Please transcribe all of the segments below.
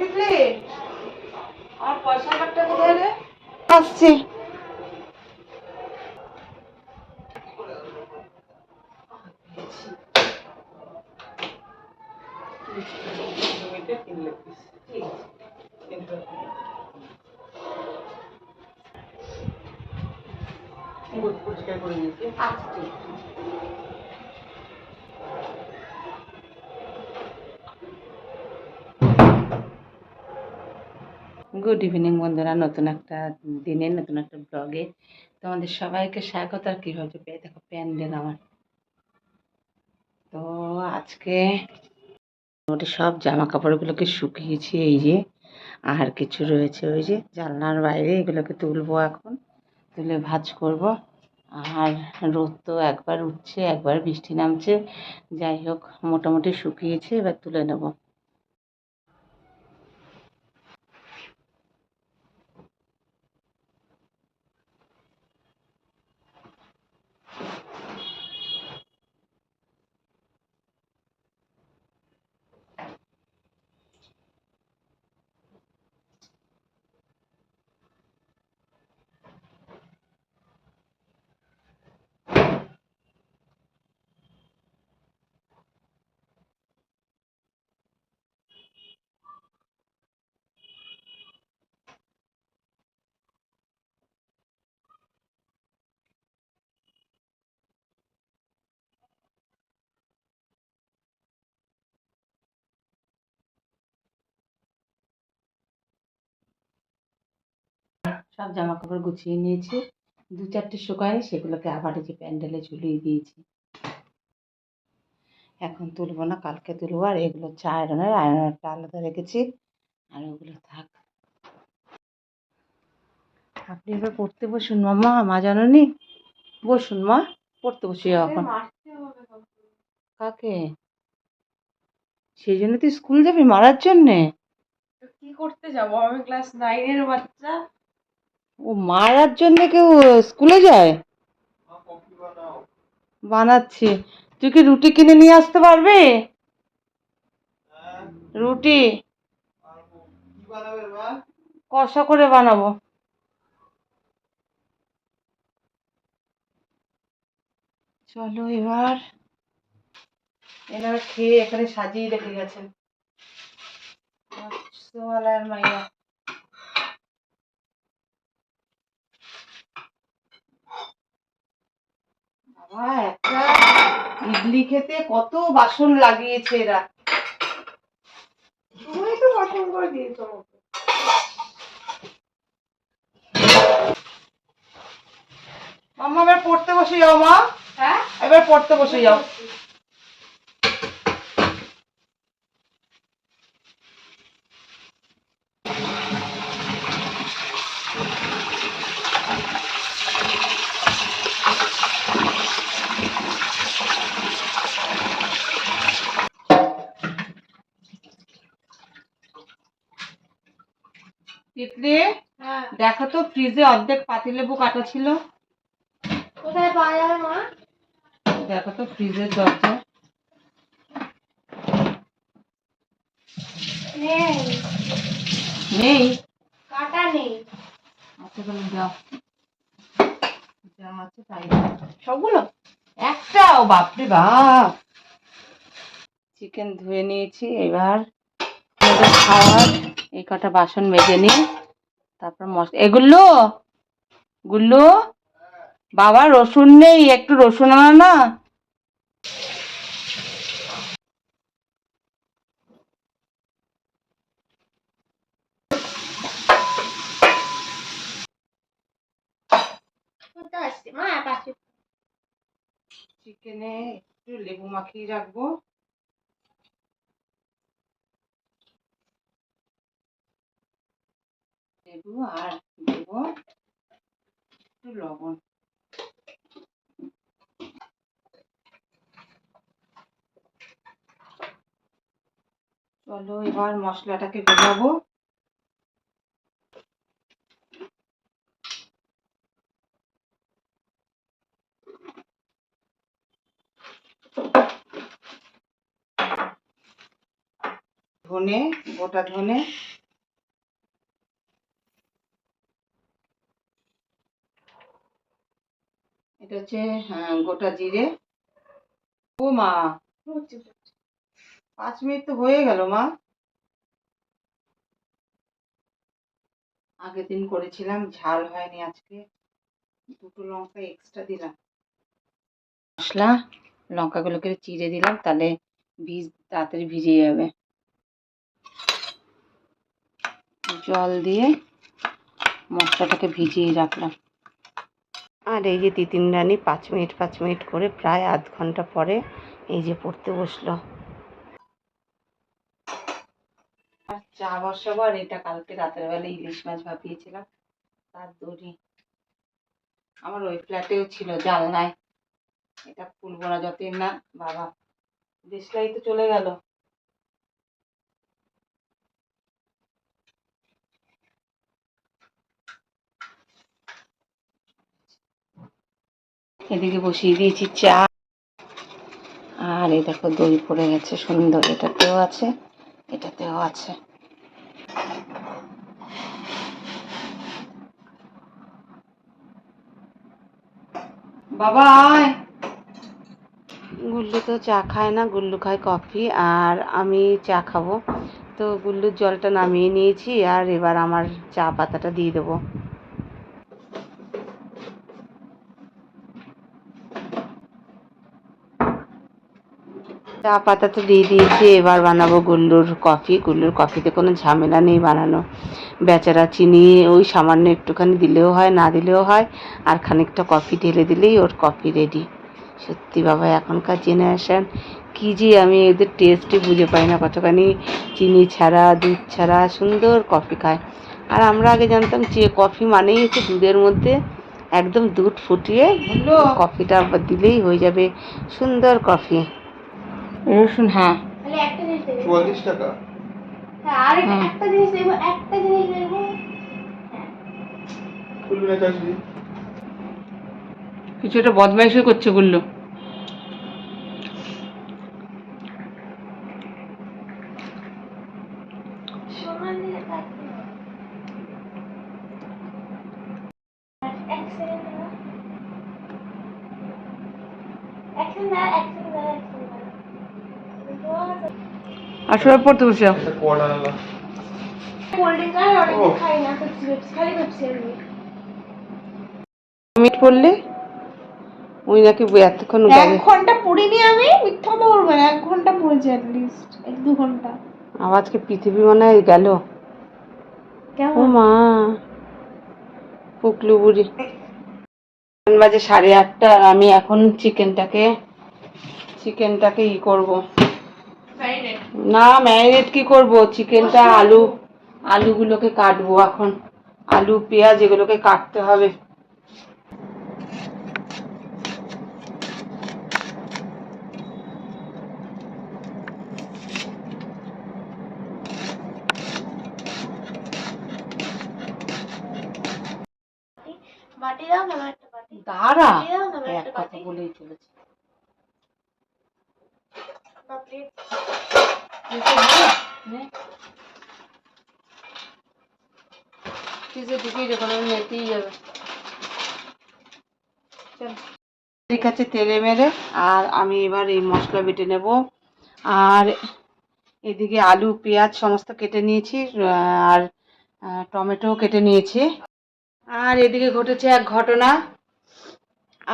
দেখলি আমার পয়সা কাটটা কোথায় রে? আসছে। করে নিয়েছি। আচ্ছা ঠিক আছে। গুড ইভিনিং বন্ধুরা, নতুন একটা দিনে, নতুন একটা ব্লগে তোমাদের সবাইকে স্বাগত। আর কী হয়েছে? পেয়ে দেখো প্যান্ডেল আমার তো আজকে মোটামুটি সব জামা কাপড়গুলোকে শুকিয়েছি, এই যে, আর কিছু রয়েছে ওই যে জানলার বাইরে, এগুলোকে তুলবো এখন, তুলে ভাঁজ করব। আর রোদ তো একবার উঠছে, একবার বৃষ্টি নামছে, যাই হোক, মোটামুটি শুকিয়েছে, এবার তুলে নেব। সব জামা কাপড় গুছিয়ে নিয়েছি। দু চারটে শুকায়নি সেগুলোকে আবার এই যে প্যান্ডেলে ঝুলিয়ে দিয়েছি। এখন তুলবো না কালকে তুলবো আর এগুলো হচ্ছে আয়রনের আয়রনটা আলাদা রেখেছি। আর ওগুলো থাক। আপনি এবার পড়তে বসুন মামা মা জাননি? বসুন মা পড়তে বসি এখন। কাকে? সেই জন্য তুই স্কুল যাবি মারার জন্যে। কি করতে যাব? আমি ক্লাস নাইনের বাচ্চা। ও মারার জন্য কেউ স্কুলে যায়? বানাচ্ছি। তুই কি রুটি কিনে নিয়ে আসতে পারবে? রুটি? কষা করে বানাবো। চলো এবার। এনারা খেয়ে এখানে সাজিয়ে রেখে গেছেন সোয়ালার মাইয়া। একটা ইডলি খেতে কত বাসন লাগিয়েছে এরা। তুমি তো পছন্দ করে দিয়েছ মাম্মা এবার পড়তে বসে যাও মা। হ্যাঁ? এবার পড়তে বসে যাও। তিতলি হ্যাঁ। দেখো তো ফ্রিজে অর্ধেক পাতিলেবু কাটা ছিল। কোথায় পাওয়া যাবে মা? দেখো তো ফ্রিজের দরজা। নেই। নেই? কাটা নেই। আচ্ছা তাহলে যাও যা আছে তাই। সবগুলো? একটাও বাপরে বাপ! চিকেন ধুয়ে নিয়েছি এবার। খাওয়ার এই কটা বাসন মেজে নিই তারপর মশলা এগুলো গুল্লু বাবা রসুন নেই একটু রসুন আনা না। চিকেনে একটু লেবু মাখিয়ে রাখব। লেবু আর দেবো একটু লবণ। চলো এবার মশলাটাকে ভেজাবো। ধনে গোটা ধনে। এটা হচ্ছে হ্যাঁ, গোটা জিরে। ও মা পাঁচ মিনিট তো হয়ে গেল মা। আগের দিন করেছিলাম ঝাল হয়নি আজকে। দুটো লঙ্কা এক্সট্রা দিলাম। মশলা লঙ্কাগুলোকে চিড়ে দিলাম তাহলে ভিজ তাড়াতাড়ি ভিজে যাবে। জল দিয়ে মশলাটাকে ভিজিয়ে রাখলাম। আর এই যে তিতিন রানী পাঁচ মিনিট পাঁচ মিনিট করে প্রায় আধ ঘণ্টা পরে এই যে পড়তে বসল। আর চা বসাবো আর এটা কালকে রাতের বেলা ইলিশ মাছ ভাপিয়েছিলাম, তার দড়ি। আমার ওই ফ্ল্যাটেও ছিল জালনায় এটা খুলবো না যতদিন না, বাবা। দেশলাই তো চলে গেল। এদিকে বসিয়ে দিয়েছি চা। আর এই দেখো দই পড়ে গেছে সুন্দর এটাতেও আছে এটাতেও আছে। বাবা গুল্লু তো চা খায় না, গুল্লু খায় কফি, আর আমি চা খাব। তো গুল্লুর জলটা নামিয়ে নিয়েছি, আর এবার আমার চা পাতাটা দিয়ে দেবো। চা পাতা তো দিয়ে দিয়েছি এবার বানাবো গুল্লুর কফি। গুল্লুর কফিতে কোনো ঝামেলা নেই বানানো। বেচারা চিনি ওই সামান্য একটুখানি দিলেও হয় না দিলেও হয় আর খানিকটা কফি ঢেলে দিলেই ওর কফি রেডি সত্যি বাবা এখনকার জেনারেশান কী যে আমি এদের টেস্টই বুঝে পাই না কতখানি চিনি ছাড়া দুধ ছাড়া সুন্দর কফি খায়। আর আমরা আগে জানতাম যে কফি মানেই হচ্ছে দুধের মধ্যে একদম দুধ ফুটিয়ে কফিটা দিলেই হয়ে যাবে। সুন্দর কফি। রসুন হ্যাঁ। তাহলে একটা জিনিস দেবে চুয়াল্লিশ টাকা। হ্যাঁ আর একটা- একটা জিনিস দেবো একটা জিনিস খুলবি না চাষি? কিছু একটা বদমাইশি করছে গুল্লু। সোনার দিকে এক সেকেন্ড এক সেকেন্ড দাঁড়া, এক সেকেন্ড দাঁড়া, এক সেকেন্ড দাঁড়া। আসলে পড়তে বসে একটা কল আনলাম কোল্ড ড্রিঙ্ক আর অরেঞ্জ ও। খাই না পেপসি পেপসি খালি পেপসি আমি মিট। পড়লে? উনি নাকি এতক্ষণ এক ঘণ্টা পড়িনি আমি মিথ্যা কথা বলব না এক ঘণ্টা পড়েছি অ্যাটলিস্ট এক দু ঘণ্টা। আজকে পৃথিবী মনে হয় গেল। ও কেমন মা। পুকলু বুড়ি। এখন বাজে সাড়ে আটটা আর আমি এখন চিকেনটাকে চিকেনটাকে ই করব। না ম্যারিনেট কি করব? চিকেনটা আলু আলুগুলোকে কাটবো এখন। আলু পেঁয়াজ এগুলোকে কাটতে হবে। দাঁড়া এক কথা বলেই চলেছে। ফ্রিজে ঢুকিয়ে যখন আমি মেতেই যাবে ঠিক আছে তেলে মেরে আর আমি এবার এই মশলা বেটে নেব। আর এদিকে আলু, পেঁয়াজ সমস্ত কেটে নিয়েছি, আর টমেটো কেটে নিয়েছি। আর এদিকে ঘটেছে এক ঘটনা।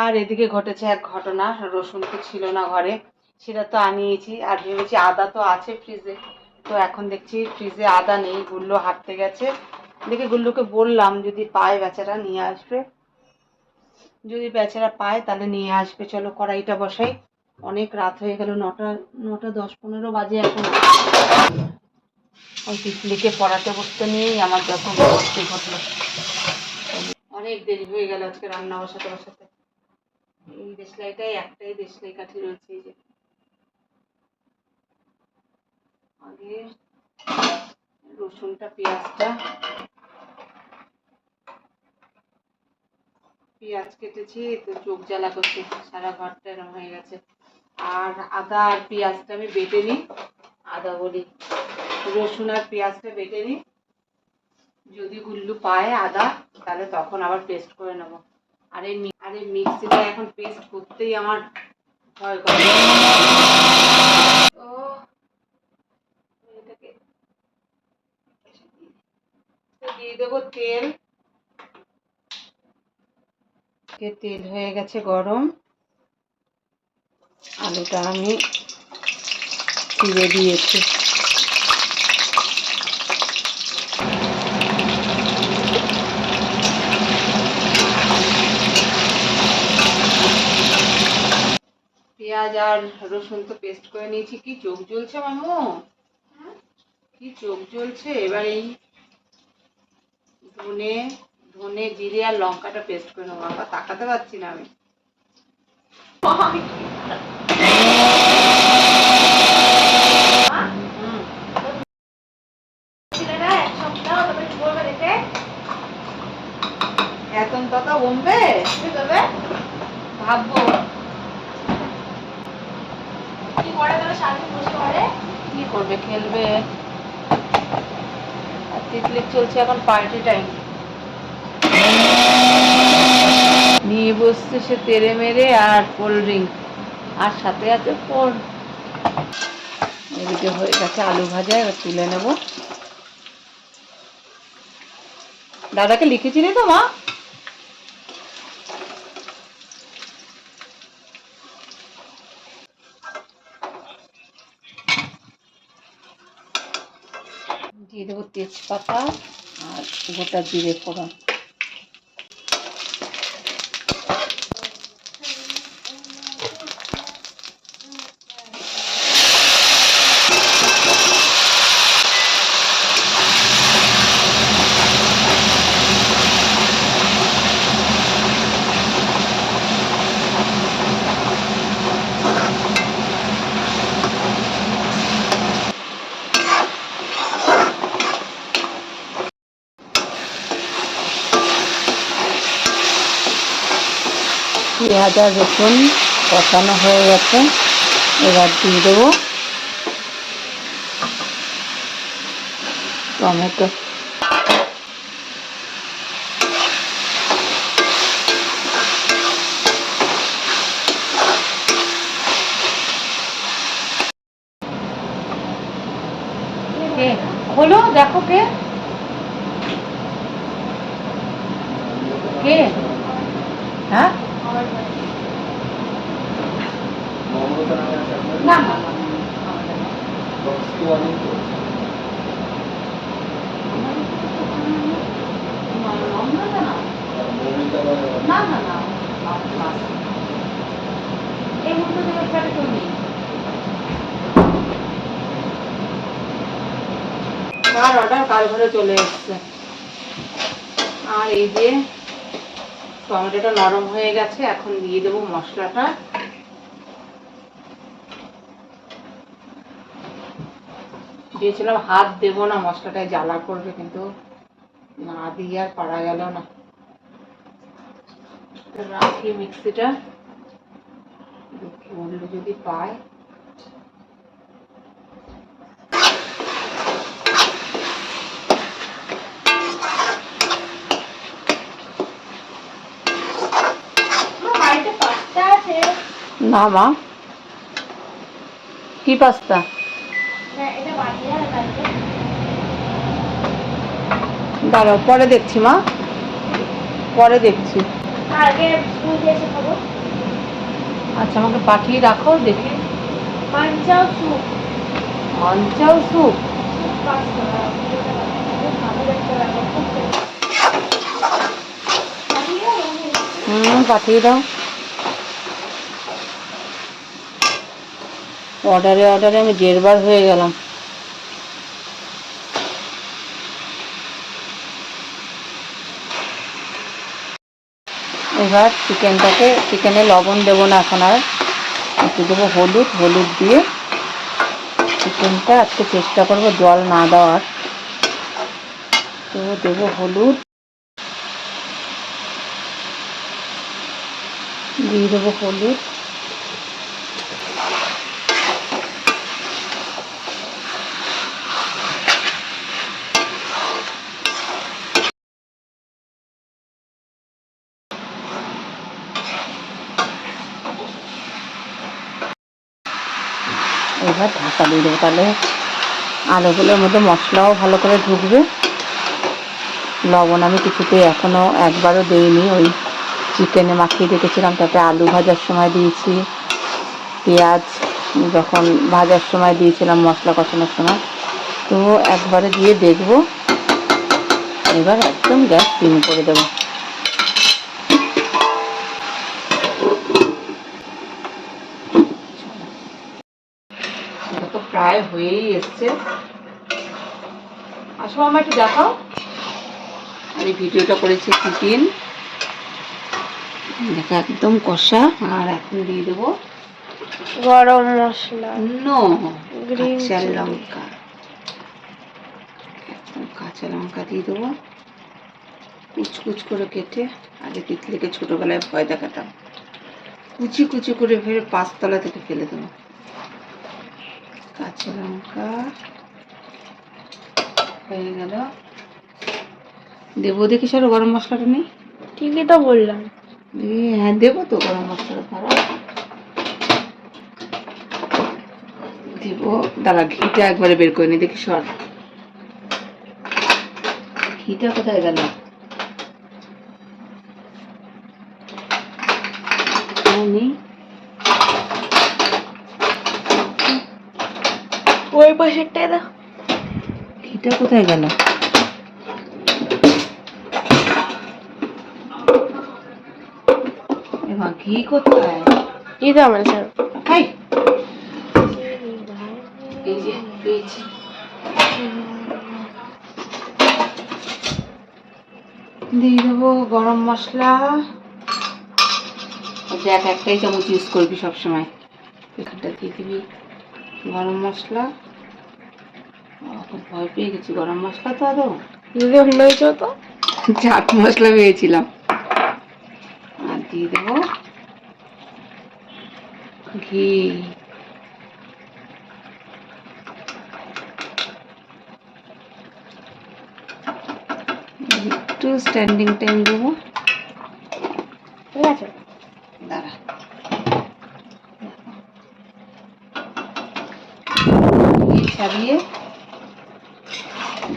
আর এদিকে ঘটেছে এক ঘটনা। রসুন তো ছিল না ঘরে। সেটা তো আনিয়েছি। আর ভেবেছি আদা তো আছে ফ্রিজে তো এখন দেখছি ফ্রিজে আদা নেই, গুল্লো হাঁটতে গেছে। দেখে গুল্লুকে বললাম, যদি পায় বেচারা, নিয়ে আসবে। যদি বেচারা পায়, তাহলে নিয়ে আসবে। চলো কড়াইটা বসাই। অনেক রাত হয়ে গেল, নটা নটা দশ পনেরো বাজে এখন। ওই পড়াতে বসতে নিয়েই আমার যখন ঘটলো। অনেক দেরি হয়ে গেল আজকে রান্না বসাতে বসাতে। এই দেশলাইটাই একটাই দেশলাই কাঠি রয়েছে, এই যে। আগে রসুনটা, পেঁয়াজটা। পেঁয়াজ কেটেছি, তো চোখ জ্বালা করছে, সারা ঘরটা এরম হয়ে গেছে। আর আদা আর পেঁয়াজটা আমি বেটে নিই। আদা বলি, রসুন আর পেঁয়াজটা বেটে নিই। যদি গুল্লু পায় আদা, তাহলে তখন আবার পেস্ট করে নেব। আর এই আর এই মিক্সিটা এখন পেস্ট করতেই আমার ভয় করে। ও এটাকে তো দিয়ে দেবো তেল। তেল হয়ে গেছে গরম। আলুটা আমি ছিঁড়ে দিয়েছি। পেঁয়াজ আর রসুন তো পেস্ট করে নিয়েছি। কি চোখ জ্বলছে মামু? কি চোখ জ্বলছে? এবার এই ধনে ধনে জিরে আর লঙ্কাটা পেস্ট করে নেব। আবার তাকাতে পারছি না আমি। কি করবে এখন তত কমবে ভাববো। কি করে তাহলে সারাদিন বসে করে কি করবে? খেলবে। তিতলির চলছে এখন পার্টি টাইম নিয়ে বসছে সে তেরে মেরে আর কোল্ড ড্রিঙ্ক আর সাথে আছে ফোন এদিকে হয়ে গেছে আলু ভাজা, এবার তুলে নেব। দাদাকে লিখেছিলি তো মা? দিয়ে দেবো তেজপাতা আর গোটা জিরে ফোড়ন। আর রসুন কষানো হয়ে গেছে। এবার দিয়ে দেবো টমেটো। হলো? দেখো কে? হ্যাঁ না না না না না না এই মুহূর্তে তোমার ফ্ল্যাটে কেউ নেই কার অর্ডার কার ঘরে চলে এসছে? আর এই যে টমেটোটা নরম হয়ে গেছে এখন দিয়ে দেবো মশলাটা। দিয়েছিলাম হাত দেবো না মশলাটায় জ্বালা করবে কিন্তু না দিয়ে আর পারা গেল না। রাখি মিক্সিটা। বলল যদি পায়। না মা কি পাস্তা? দাঁড়াও, পরে দেখছি মা। পরে দেখছি। আচ্ছা আমাকে পাঠিয়ে রাখো, দেখি। পাঞ্চাও স্যুপ অঞ্চল স্যুপ। হুম, পাঠিয়ে দাও। অর্ডারে অর্ডারে আমি দেড়বার হয়ে গেলাম। এবার চিকেনটাকে, চিকেনে লবণ দেবো না এখন আর। একটু দেবো হলুদ হলুদ দিয়ে। চিকেনটা আজকে চেষ্টা করব জল না দেওয়ার। তো দেবো হলুদ। দিয়ে দেবো হলুদ। লঙ্কা দিয়ে দেবো। তাহলে আলুগুলোর মধ্যে মশলাও ভালো করে ঢুকবে। লবণ আমি কিছুতে এখনও একবারও দিইনি। ওই চিকেনে মাখিয়ে রেখেছিলাম, তাতে আলু ভাজার সময় দিয়েছি। পেঁয়াজ যখন ভাজার সময় দিয়েছিলাম মশলা কষানোর সময়। তো একবারে দিয়ে দেখব। এবার একদম গ্যাস সিম করে দেবো। প্রায় হয়েই এসছে। আসো আমার একটু দেখাও। আমি ভিডিওটা করেছি চিকেন দেখো একদম কষা। আর এখন দিয়ে দেবো গরম মশলা। নো কাঁচা লঙ্কা। একদম কাঁচা লঙ্কা দিয়ে দেবো। কুচ কুচ করে কেটে আগে তিতলিকে ছোটোবেলায় ভয় দেখাতাম। কুচি কুচি করে ফেলে পাঁচতলা থেকে ফেলে দেবো। কাঁচা লঙ্কা হয়ে গেল। দেবো দেখি সারো গরম মশলাটা নেই? ঠিকই তো বললাম। হ্যাঁ দেবো তো গরম মশলাটা দাঁড়া দিব দাঁড়া ঘিটা একবারে বের করে নি দেখি সর। ঘিটা কোথায় গেল ও, নেই ওই পাশেরটাই দাও ঘিটা কোথায় গেল? ঘি কোথায়? এই তো আমার স্যার হাই! এই যে পেয়েছি। দিয়ে দেবো গরম মশলা। দেখ একটাই চামচ ইউজ করবি সবসময়। এখানটা দিয়ে দিবি গরম মশলা। খুব ভয় পেয়ে গেছি গরম মশলা তো আরও যদি অন্য হতো চাট মশলা পেয়েছিলাম। আর দিয়ে দেবো ঘি। একটু স্ট্যান্ডিং টাইম দেবো। ঠিক আছে। দাঁড়া। ছাড়িয়ে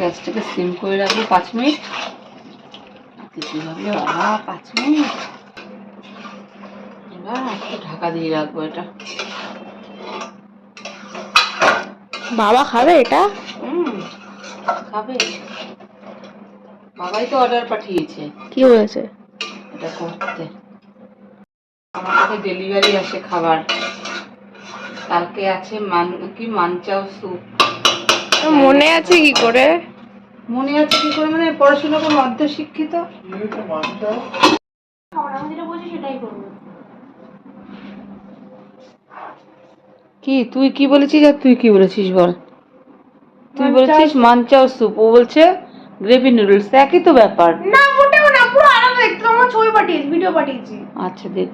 গ্যাসটাকে সিম করে রাখব পাঁচ মিনিট। কিছু ভাবলে বাবা পাঁচ মিনিট। এবার একটু ঢাকা দিয়ে রাখব এটা। বাবা খাবে এটা? হুম খাবে। বাবাই তো অর্ডার পাঠিয়েছে। কি হয়েছে? এটা করতে। আমার কাছে ডেলিভারি আসে খাবার। কালকে আছে মান কি মানচাও স্যুপ মনে আছে কি করে? মনে আছে কি করে? মানে পড়াশোনা কোনো অর্ধ শিক্ষিত। কি? তুই কি বলেছিস আর তুই কি বলেছিস বল? তুই বলেছিস মানচাও স্যুপ। ও বলছে গ্রেভি নুডলস। একই তো ব্যাপার। না মোটেও না পুরো আলাদা। দেখতে আমার ছবি পাঠিয়েছি ভিডিও পাঠিয়েছি। আচ্ছা দেখ।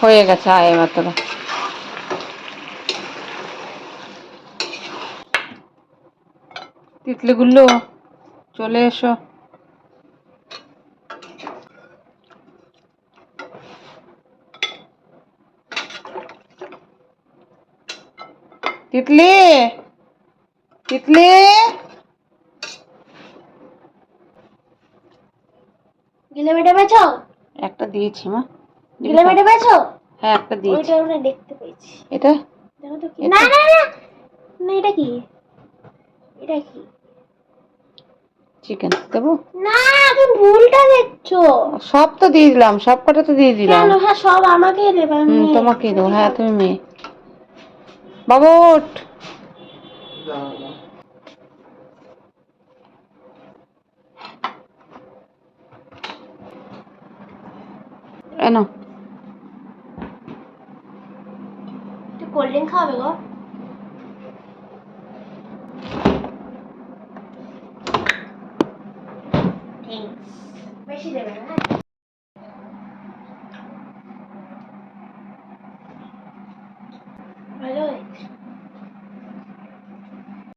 হয়ে গেছে আয় মাত্র। তিতলিগুলো চলে এসো। তিতলি তিতলি। গিলে মেটে বেছো একটা দিয়েছি মা। হ্যাঁ একটা দিয়েছি। ওইটা দেখতে পেয়েছি। এটা? দেখো তো কি না না না। না এটা কি? এটা কি? চিকেন দেবো? না তুমি ভুলটা দেখছ। সব তো দিয়ে দিলাম সব কটা তো দিয়ে দিলাম। হ্যাঁ সব আমাকেই দেবে হুম দেবো। হ্যাঁ তুমি মেয়ে। বাবা ওঠ এনো কোল্ড ড্রিঙ্ক খাওয়াবে গো থ্যাঙ্কস বেশি দেবে না